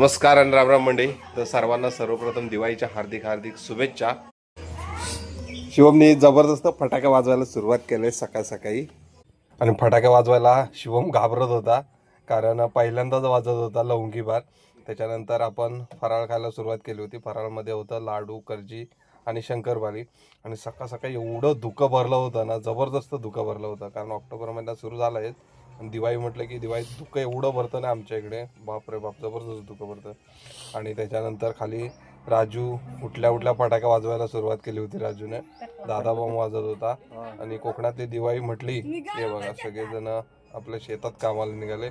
नमस्कार आणि रामराम मंडळी. तर सर्वांना सर्वप्रथम दिवाळीच्या हार्दिक हार्दिक शुभेच्छा. शिवमने जबरदस्त फटाके वाजवायला सुरुवात केली सकाळ सकाळी. आणि फटाके वाजवायला शिवम घाबरत होता कारण पहिल्यांदाच वाजत होता लवंगी बार त्याच्यानंतर आपण फराळ खायला सुरुवात केली होती. फराळमध्ये होतं लाडू करजी आणि शंकरपाली आणि सकाळ सकाळी एवढं धुकं भरलं होतं ना जबरदस्त धुकं भरलं होतं कारण ऑक्टोबर महिना सुरू झाला आहे आणि दिवाळी म्हटलं की दिवाळीत धुकं एवढं भरतं ना आमच्या इकडे. बापरे बाप जबरदस्त धुकं भरतं. आणि त्याच्यानंतर खाली राजू उठल्या उठल्या फटाके वाजवायला सुरुवात केली होती राजूने. दादा बॉम्ब वाजत होता. आणि कोकणातली दिवाळी म्हटली हे बघा सगळेजण आपल्या शेतात कामाला निघाले.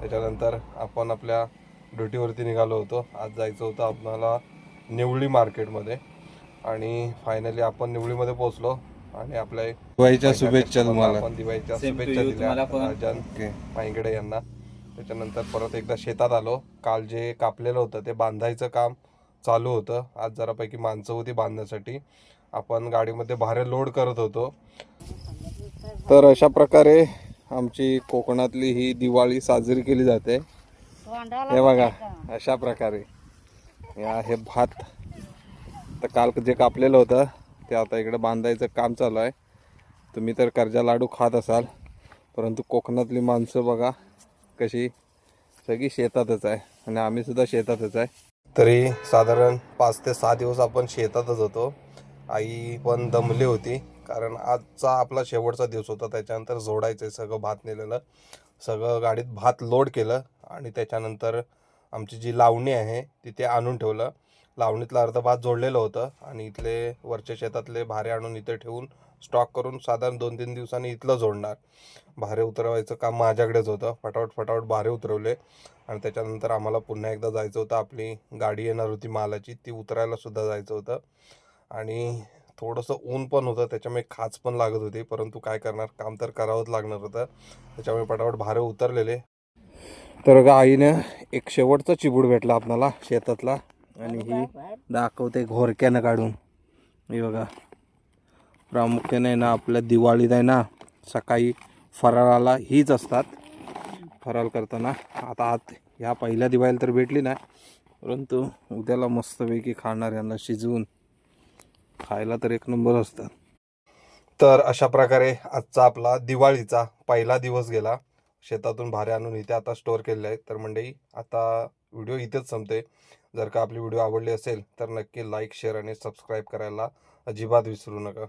त्याच्यानंतर आपण आपल्या ड्युटीवरती निघालो होतो. आज जायचं होतं आपणाला निवळी मार्केटमध्ये. आणि फायनली आपण निवळीमध्ये पोहोचलो. आणि आपल्या दिवाळीच्या शुभेच्छा तुम्हाला आपण दिवाळीच्या शुभेच्छा दिल्या राजन पायंगडे यांना. त्याच्यानंतर परत एकदा शेतात आलो. काल जे कापलेलं होतं ते बांधायचं काम चालू होतं. आज जरापैकी माणसं होती बांधण्यासाठी. आपण गाडीमध्ये भारे लोड करत होतो. तर अशा प्रकारे आमची कोकणातली ही दिवाळी साजरी केली जाते. हे बघा अशा प्रकारे. हे आहे भात. तर काल जे कापलेलं होतं ते आता इकडे बांधायचं काम चालू आहे. तुम्ही तर कर्जा लाडू खात असाल परंतु कोकणातली माणसं बघा कशी सगळी शेतातच आहे आणि आम्ही सुद्धा शेतातच आहे. तरी साधारण पाच ते सहा दिवस आपण शेतातच होतो. आई पण दमली होती कारण आजचा आपला शेवटचा दिवस होता त्याच्यानंतर जोडायचं आहे सगळं भात नेलेलं. सगळं गाडीत भात लोड केलं आणि त्याच्यानंतर आमची जी लावणी आहे तिथे आणून ठेवलं. लावणीतला अर्ध भात जोडलेलं होतं आणि इथले वरच्या शेतातले भारे आणून इथे ठेवून स्टॉक करून साधारण दोन तीन दिवसांनी इथलं जोडणार. भारे उतरवायचं काम माझ्याकडेच होतं. फटाफट फटाफट भारे उतरवले आणि त्याच्यानंतर आम्हाला पुन्हा एकदा जायचं होतं. आपली गाडी येणार होती मालाची. ती उतरायलासुद्धा जायचं होतं. आणि थोडंसं ऊन पण होतं. त्याच्यामुळे खाच पण लागत होती. परंतु काय करणार? काम तर करावंच लागणार होतं. त्याच्यामुळे फटाफट भारे उतरलेले. तर का आईनं एक शेवटचा चिबूड भेटला आपणाला शेतातला. आणि ही दाखवते घोरक्यानं काढून. हे बघा. प्रामुख्याने आहे ना आपल्या दिवाळीत आहे ना सकाळी फराळाला हीच असतात. फराळ करताना. आता आत ह्या पहिल्या दिवाळीला तर भेटली नाही. परंतु उद्याला मस्तपैकी खाणार यांना शिजवून. खायला तर एक नंबर असतात. तर अशा प्रकारे आजचा आपला दिवाळीचा पहिला दिवस गेला. शेतातून भारे आणून इथे आता स्टोअर केलेले आहेत. तर मंडळी आता व्हिडिओ इथेच संपते जर का आपली व्हिडिओ आवडली असेल तर नक्की लाईक शेअर आणि सबस्क्राईब करायला अजिबात विसरू नका.